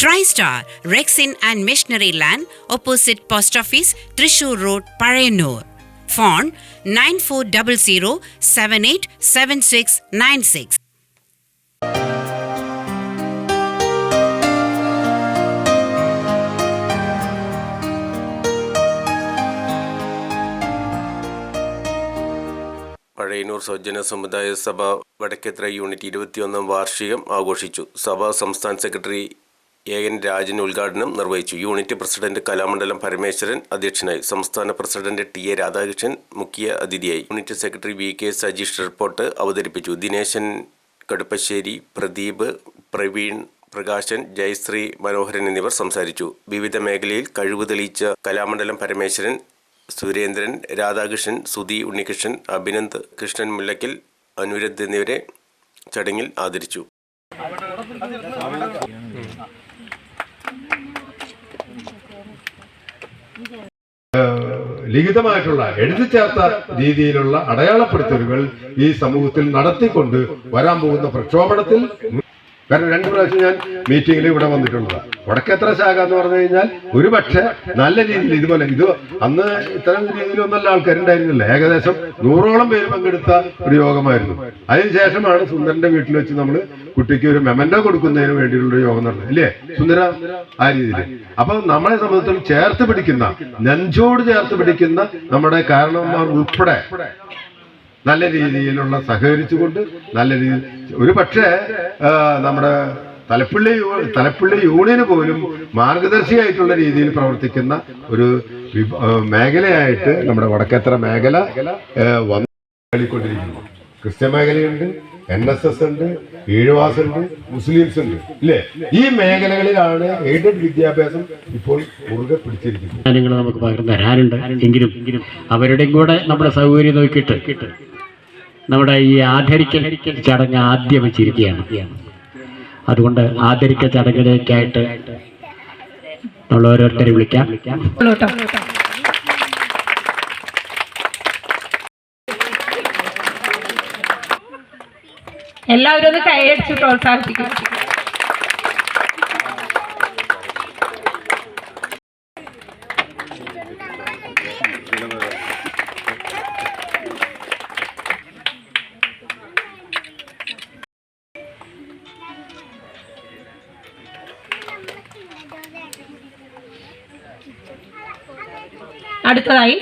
TriStar, Rexin and Missionary Land, opposite Post Office, Trishur Road, Parayanur. Phone 9400 787696. Pazhayannur സൗജന്യ സമുദായ സഭ Vadakkethara unit ഇരുപത്തിയൊന്നാം വാർഷികം ആഘോഷിച്ചു സഭ സംസ്ഥാന സെക്രട്ടറി എ എൻ രാജൻ ഉദ്ഘാടനം നിർവഹിച്ചു. യൂണിറ്റ് പ്രസിഡന്റ് കലാമണ്ഡലം പരമേശ്വരൻ അധ്യക്ഷനായി. സംസ്ഥാന പ്രസിഡന്റ് ടി എ രാധാകൃഷ്ണൻ മുഖ്യ അതിഥിയായി. Unit secretary V K Sajeesh report അവതരിപ്പിച്ചു. ദിനേശൻ കടുപ്പശ്ശേരി പ്രദീപ് പ്രവീൺ പ്രകാശൻ ജയശ്രീ മനോഹരൻ എന്നിവർ സംസാരിച്ചു. വിവിധ മേഖലയിൽ കഴിവ് തെളിയിച്ച കലാമണ്ഡലം പരമേശ്വരൻ സുരേന്ദ്രൻ രാധാകൃഷ്ണൻ സുധി ഉണ്ണികൃഷ്ണൻ അഭിനന്ദ് കൃഷ്ണൻ മുല്ലക്കൽ അനുരദ് എന്നിവരെ ചടങ്ങിൽ ആദരിച്ചു. ലിഖിതമായിട്ടുള്ള എഴുതി ചേർത്ത രീതിയിലുള്ള അടയാളപ്പെടുത്തലുകൾ ഈ സമൂഹത്തിൽ നടത്തിക്കൊണ്ട് വരാൻ പോകുന്ന പ്രക്ഷോഭണത്തിൽ കാരണം രണ്ടു പ്രാവശ്യം ഞാൻ മീറ്റിംഗിൽ ഇവിടെ വന്നിട്ടുള്ളതാണ് വടക്കേത്ര ശാഖ എന്ന് പറഞ്ഞു കഴിഞ്ഞാൽ ഒരു പക്ഷേ നല്ല രീതിയിൽ ഇതുപോലെ ഇത് അന്ന് ഇത്തരം രീതിയിലൊന്നല്ല ആൾക്കാരുണ്ടായിരുന്നില്ല. ഏകദേശം നൂറോളം പേര് പങ്കെടുത്ത ഒരു യോഗമായിരുന്നു. അതിനുശേഷമാണ് സുന്ദരന്റെ വീട്ടിൽ വെച്ച് നമ്മൾ കുട്ടിക്ക് ഒരു മെമൻഡോ കൊടുക്കുന്നതിന് വേണ്ടിയുള്ള ഒരു യോഗം നടന്നത്. അല്ലേ സുന്ദര? ആ രീതിയിൽ അപ്പൊ നമ്മളെ സംബന്ധിച്ചിടത്തോളം ചേർത്ത് പിടിക്കുന്ന നെഞ്ചോട് ചേർത്ത് പിടിക്കുന്ന നമ്മുടെ കാരണവന്മാർ ഉൾപ്പെടെ നല്ല രീതിയിലുള്ള സഹകരിച്ചുകൊണ്ട് നല്ല രീതിയിൽ ഒരു പക്ഷേ നമ്മുടെ തലപ്പള്ളി തലപ്പള്ളി യൂണിയന് പോലും മാർഗദർശിയായിട്ടുള്ള രീതിയിൽ പ്രവർത്തിക്കുന്ന ഒരു മേഖലയായിട്ട് നമ്മുടെ വടക്കേത്തറ മേഖല വന്നുകൊണ്ടിരിക്കുന്നു ക്രിസ്ത്യൻ മേഖലയുണ്ട് എൻ എസ് എസ് ഉണ്ട് ഈഴവാസ് ഉണ്ട് മുസ്ലിംസ് ഉണ്ട് ഇല്ലേ? ഈ മേഖലകളിലാണ് എയ്ഡഡ് വിദ്യാഭ്യാസം ഇപ്പോൾ മുറുകെ പിടിച്ചിരിക്കുന്നത്. നമുക്ക് പകർന്നു തരാനുണ്ട്. എങ്കിലും അവരുടെയും കൂടെ നമ്മുടെ സൗകര്യം നോക്കിയിട്ട് നമ്മുടെ ഈ ആദരിക്കൽ ചടങ്ങ് ആദ്യം വെച്ചിരിക്കുകയാണ്. അതുകൊണ്ട് ആദരിക്കൽ ചടങ്ങിലേക്കായിട്ട് നമ്മൾ ഓരോരുത്തരെ വിളിക്കാം. എല്ലാവരും ഒന്ന് കൈയടിച്ച് പ്രോത്സാഹിപ്പിക്കും. അടുത്തതായി